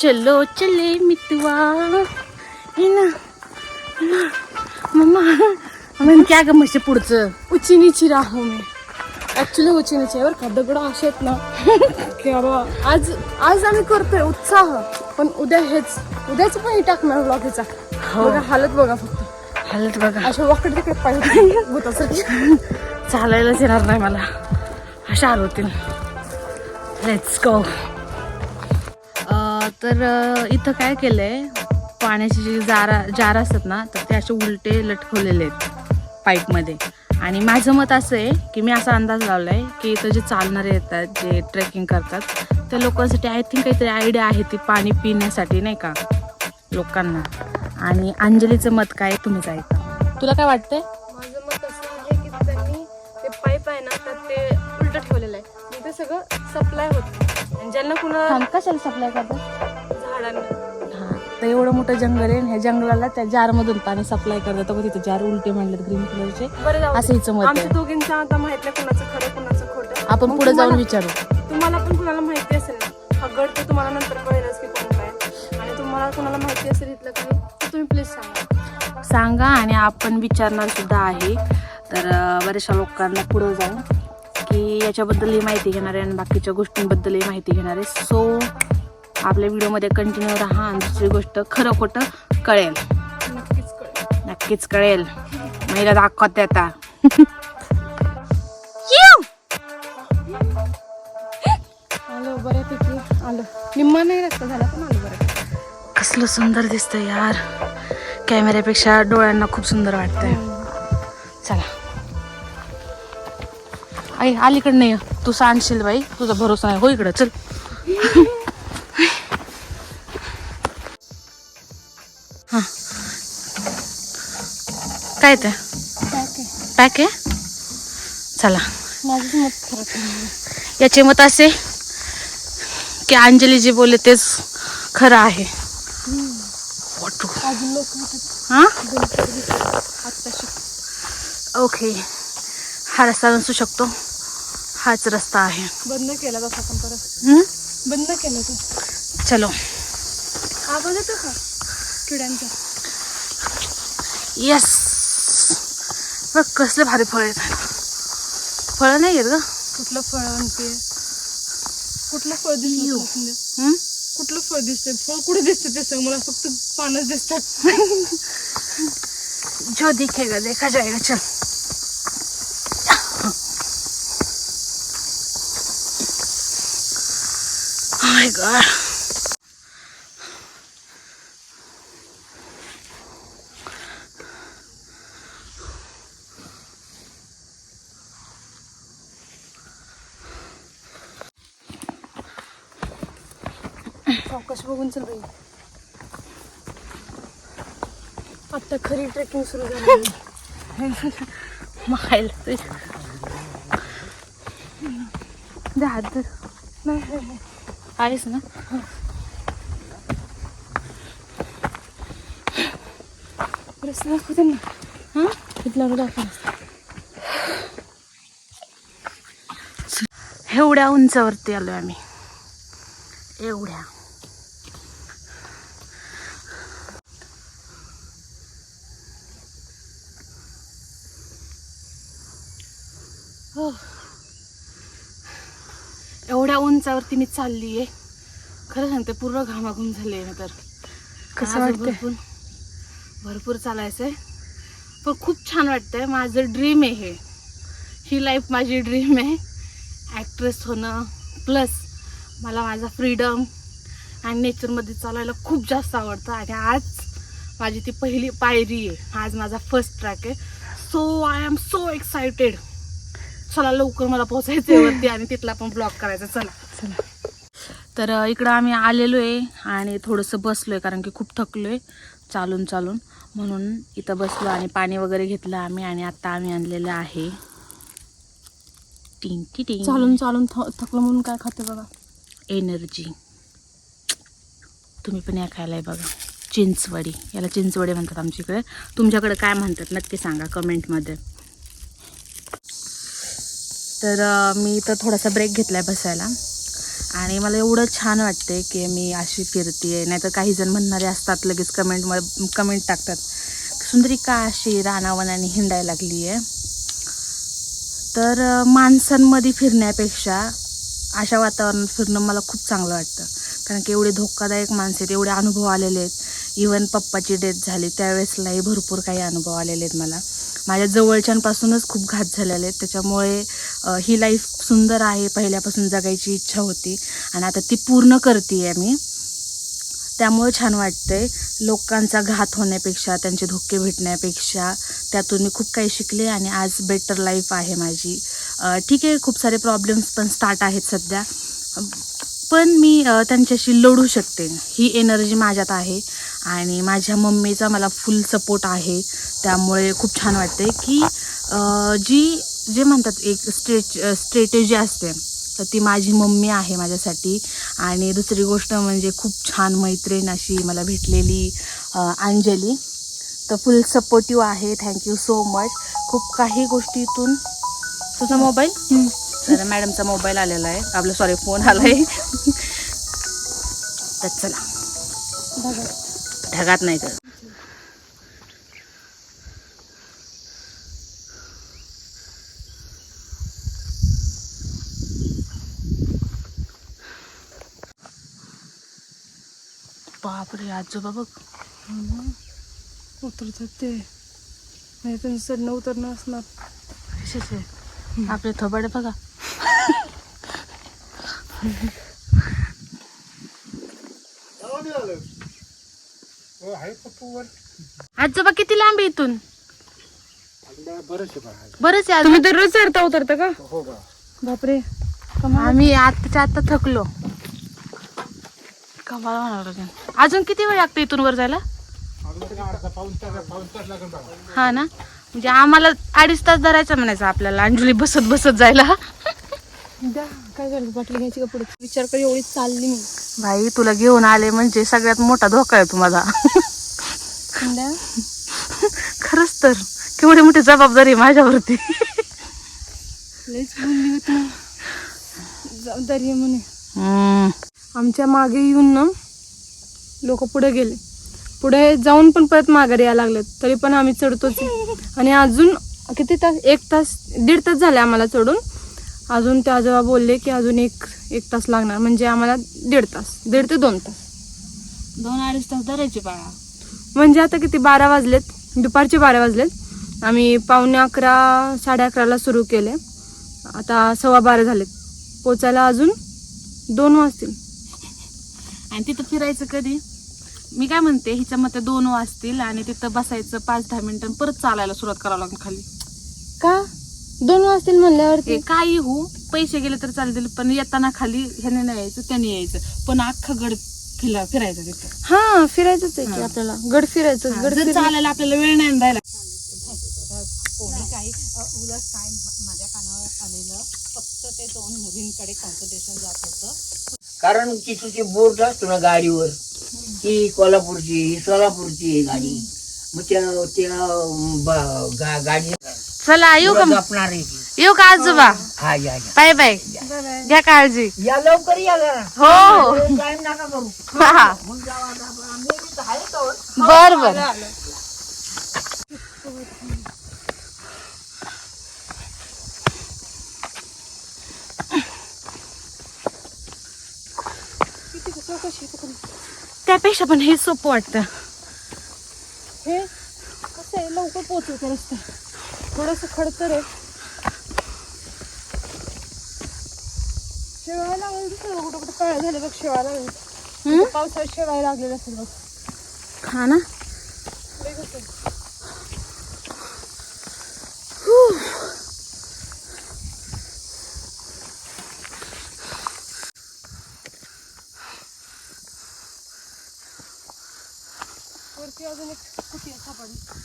चलो चले मितवा ना मम्मा। मग काय ग म्हशी पुढचं? उची नीची राहू मी. ऍक्च्युली उची नीची आहे बरं का. दगड असे आहेत ना. की बाबा आज आज आम्ही करतोय उत्साह. पण उद्या हेच. उद्याच पण टाकणार ब्लॉग ह्याचा. हो. बघा हालत बघा फक्त. हालत बघा. अशा वाकड तिकडे पाहिजे भूतासारखी चालायलाच येणार नाही मला. अशा आलो होतील लेट्स गो तर इथं काय केलंय पाण्याचे जे जारा जार असतात ना तर ते असे उलटे लटकवलेले आहेत पाईपमध्ये. आणि माझं मत असं आहे की मी असा अंदाज लावला आहे की इथं जे चालणारे येतात जे ट्रेकिंग करतात त्या लोकांसाठी आय थिंक काहीतरी आयडिया आहे ती पाणी पिण्यासाठी नाही का लोकांना. आणि अंजलीचं मत काय आहे तुम्हीच ऐका तुला काय वाटतंय? माझं मत असं आहे की त्यांनी ते पाईप आहे ना तर ते उलट ठेवलेलं आहे. ते सगळं सप्लाय होतं. आणि ज्यांना कुणा कशाला सप्लाय करतात? हा तर एवढं मोठं जंगल आहे आणि ह्या जंगलाला त्या जार मधून पाणी सप्लाय करतात बघ तिथे जार उलटे म्हणलेत ग्रीन कलरचे. असं हिचं मत आमच्या आहे. दोघींचं आता माहीत नाही कुणाचं खरं कुणाचं खोटं. आपण मग पुढे जाऊन तुम्हाला- विचारू. तुम्हाला पण कुणाला माहिती असेल ना? हा गड तर तुम्हाला नंतर कळेलच की कोण काय. आणि तुम्हाला कुणाला माहिती असेल इथलं काही तर तुम्ही प्लीज सांगा. सांगा आणि आपण विचारणार सुद्धा आहे. तर अं, बऱ्याचशा लोकांना पुढे जाऊन की याच्याबद्दलही माहिती घेणार आहे आणि बाकीच्या गोष्टींबद्दलही माहिती घेणार आहे. सो आपल्या व्हिडिओमध्ये कंटिन्यू राहा आणि दुसरी गोष्ट खरं खोटं कळेल. नक्कीच कळेल. महिला दाखवते आता. आलो बऱ्यापैकी आलो. निम्मा नाही रस्ता झाला पण आलो बरं कसलं सुंदर दिसतंय यार. कॅमेऱ्यापेक्षा डोळ्यांना खूप सुंदर वाटतंय. चला. आई अलीकडे नाही तू सांगशील बाई. तुझा भरोसा नाही. हो इकडं चल. काय ते पॅक? आहे. चला याचे मत असे की अंजली जे बोलले तेच खरं आहे. ओके. हा रस्ता नसू शकतो. हाच रस्ता आहे. बंद केला तसा पण परत? बंद केलं तू. चलो. आवाज येतो का? किड्यांचा. येस बघ कसले भारी फळ आहेत फळं नाही आहेत ग कुठलं फळ आणते? कुठलं फळ दिसलं? हम्म? कुठलं फळ दिसतंय? फळ कुठे दिसतं ते सांग मला फक्त पानच दिसतात. जो दिखेगा देखा जाएगा चल. Oh my सावकाश बघून चल बाई. आता खरी ट्रेकिंग सुरू झाली. मायला ते दे हात. नाही. आहेस ना? रस्ता दाखवते ना हा? इथला दाखव एवढ्या उंचावरती आलोय आम्ही. एवढ्या. हो एवढ्या उंचावरती मी चालली आहे खरं सांगते पूर्ण घामाघूम झाली आहे तर. कसं आज वाटतंय? भरपूर भरपूर चालायचं आहे पण खूप छान वाटतंय. माझं ड्रीम आहे हे. ही लाईफ माझी ड्रीम आहे. ॲक्ट्रेस होणं प्लस मला माझा फ्रीडम आणि नेचरमध्ये चालायला खूप जास्त आवडतं. आणि आज माझी ती पहिली पायरी आहे. आज माझा फर्स्ट ट्रॅक आहे. So I am so excited चला लवकर मला पोचायचं आहे वरती आणि तिथला पण ब्लॉग करायचा. चला. चला तर इकडं आम्ही आलेलो आहे आणि थोडंसं बसलो आहे कारण की खूप थकलो आहे चालून चालून. म्हणून इथं बसलो आणि पाणी वगैरे घेतलं आम्ही आणि आता आम्ही आणलेलं आहे. टिंग टी टिंग. चालून चालून थकलं म्हणून काय खाते बघा. एनर्जी तुम्ही पण या खायला आहे बघा. चिंचवडी. याला चिंचवडी म्हणतात आमच्याकडे तुमच्याकडे काय म्हणतात नक्की सांगा कमेंटमध्ये. तर मी इथं थोडासा ब्रेक घेतला आहे बसायला. आणि मला एवढं छान वाटते की मी अशी फिरते नाहीतर काही जण म्हणणारे असतात लगेच कमेंट कमेंट टाकतात. सुंदरी का अशी रानावनाने हिंडायला लागली आहे तर माणसांमध्ये फिरण्यापेक्षा अशा वातावरणात फिरणं मला खूप चांगलं वाटतं. कारण की एवढे धोकादायक माणसं आहेत एवढे अनुभव आलेले आहेत. इवन पप्पाची डेथ झाली त्यावेळेसलाही भरपूर काही अनुभव आलेले आहेत मला. माझ्या जवळच्यांपासूनच खूप घात झालेले आहेत. त्याच्यामुळे ही लाईफ सुंदर आहे पहिल्यापासून जगायची इच्छा होती. आणि आता ती पूर्ण करते आहे मी. त्यामुळे छान वाटतंय. लोकांचा घात होण्यापेक्षा त्यांचे धोके भेटण्यापेक्षा त्यातून मी खूप काही शिकले आणि आज बेटर लाईफ आहे माझी. ठीक आहे खूप सारे प्रॉब्लेम्स पण स्टार्ट आहेत सध्या. पण मी त्यांच्याशी लढू शकते. ही एनर्जी माझ्यात आहे. आणि माझ्या मम्मीचा मला फुल सपोर्ट आहे. त्यामुळे खूप छान वाटते की जी जे म्हणतात एक स्ट्रेच स्ट्रेटेजी असते तर ती माझी मम्मी आहे माझ्यासाठी. आणि दुसरी गोष्ट म्हणजे खूप छान मैत्रीण अशी मला भेटलेली अंजली. तर फुल सपोर्टिव्ह आहे. थँक्यू सो मच खूप काही गोष्टीतून तुझा मोबाईल तर मॅडमचा मोबाईल आलेला आहे. आपलं सॉरी फोन आला आहे तर चला. ढगात नाही तर बापरे आजोबा बघ. उतरतात ते. नाही तर चढणं उतरणं असणार. आपले थोबाडे बघा. आजोबा किती लांब आहे इथून. बरंच आहे तुम्ही दररोज चढता उतरता का? बापरे. अजून. आम्ही आत्ताच्या आता थकलो. कमाल म्हणावं लागेल अजून किती वेळ लागतो इथून वर जायला? हा ना? म्हणजे आम्हाला अडीच तास धरायचं म्हणायचं आपल्याला. अंजली बसत बसत जायला. द्या. काय झालं बाटली घ्यायची का पुढे? विचार कर एवढी चालली मी. भाई तुला घेऊन आले म्हणजे सगळ्यात मोठा धोका आहे तुम्हाला. खरंच तर. केवढी मोठी जबाबदारी माझ्यावरती. जबाबदारी म्हणे. आमच्या मागे येऊन ना लोक पुढे गेले. पुढे जाऊन पण परत माघारी यायला लागलेत. तरी पण आम्ही चढतोच. आणि अजून किती तास? एक तास दीड तास झाले आम्हाला चढून. अजून ते आजोबा बोलले की अजून एक एक तास लागणार. म्हणजे आम्हाला दीड तास दीड ते दोन तास. दोन अडीच तास धरायचे बाळा. म्हणजे आता किती बारा वाजलेत. दुपारचे बारा वाजलेत. आम्ही पावणे अकरा साडे अकराला सुरू केले. आता सव्वा बारा झालेत. पोचायला अजून दोन वाजतील. आणि तिथं फिरायचं कधी? मी काय म्हणते हिच्या मते दोन वाजतील आणि तिथं बसायचं पाच दहा मिनिटं परत चालायला सुरुवात करावं लागेल खाली. का? दोन वाजतील म्हणल्यावरती. ते काही हो पैसे गेले तर चालतील पण येताना खाली ह्याने नाही यायचं त्याने यायचं. पण अख्खा गड फिरा फिरायचं तिथं. हा फिरायचंच आहे की. आपल्याला. गड फिरायचं गड जर फिरायचं चालायला आपल्याला वेळ नाही राहिला. काही अ, उलट काय म- माझ्या कानावर आलेलं फक्त ते दोन मुलींकडे कॉन्सन्ट्रेशन जात होतं. कारण की तुझे बोर्ड असतो ना गाडीवर ही कोल्हापूरची ही सोलापूरची गाडी. मग त्या त्या ब- गा- गाडी चला येऊ का मग? जपणार आहे ती. येऊ का आजोबा? हा या या. Bye bye. घ्या काळजी. या लवकर या जरा. हो. टाइम नका करू. हा. बर बर. त्यापेक्षा पण हे सोपं वाटतं. हे कसं आहे? लवकर पोहोचवते रस्ता थोडस खडतर आहे. शेवायला लागलं कुठं कुठं काळ झाले बघ शेवायला लागले? पावसाळ्यात शेवायला लागलेलं असेल बघ. हा ना. आहे. वरती अजून एक कुठी सापडली